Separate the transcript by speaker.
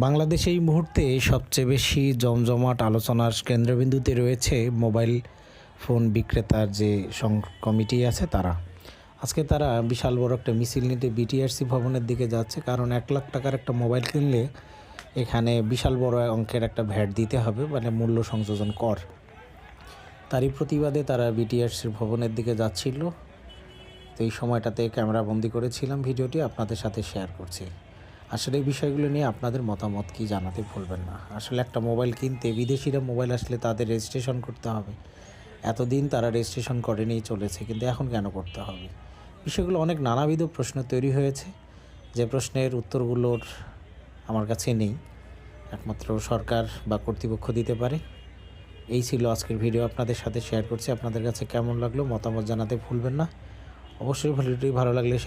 Speaker 1: বাংলাদেশে এই মুহূর্তে সবচেয়ে বেশি জমজমাট আলোচনার কেন্দ্রবিন্দুতে রয়েছে মোবাইল ফোন বিক্রেতার যে কমিটি আছে তারা। আজকে তারা বিশাল বড় একটা মিছিল নিতে বিটিআরসি ভবনের দিকে যাচ্ছে, কারণ এক লাখ টাকার একটা মোবাইল কিনলে এখানে বিশাল বড় অঙ্কের একটা ভ্যাট দিতে হবে মানে মূল্য সংযোজন কর। তারই প্রতিবাদে তারা বিটিআরসির ভবনের দিকে যাচ্ছিল। তো এই সময়টাতে ক্যামেরা বন্দি করেছিলাম, ভিডিওটি আপনাদের সাথে শেয়ার করছি। আসলে এই বিষয়গুলো নিয়ে আপনাদের মতামত কি জানাতে ভুলবেন না। আসলে একটা মোবাইল কিনতে বিদেশিরা মোবাইল আসলে তাদের রেজিস্ট্রেশন করতে হবে। এতদিন তারা রেজিস্ট্রেশন করেনি, চলেছে, কিন্তু এখন কেন করতে হবে? বিষয়গুলো অনেক নানাবিধ প্রশ্ন তৈরি হয়েছে। যে প্রশ্নের উত্তরগুলোর আমার কাছে নেই। একমাত্র সরকার বা কর্তৃপক্ষ দিতে পারে। এই ছিল আজকের ভিডিও। আপনাদের সাথে শেয়ার করছি। আপনাদের কাছে কেমন লাগল মতামত জানাতে ভুলবেন না। অবশ্যই ভিডিওটি ভালো লাগলে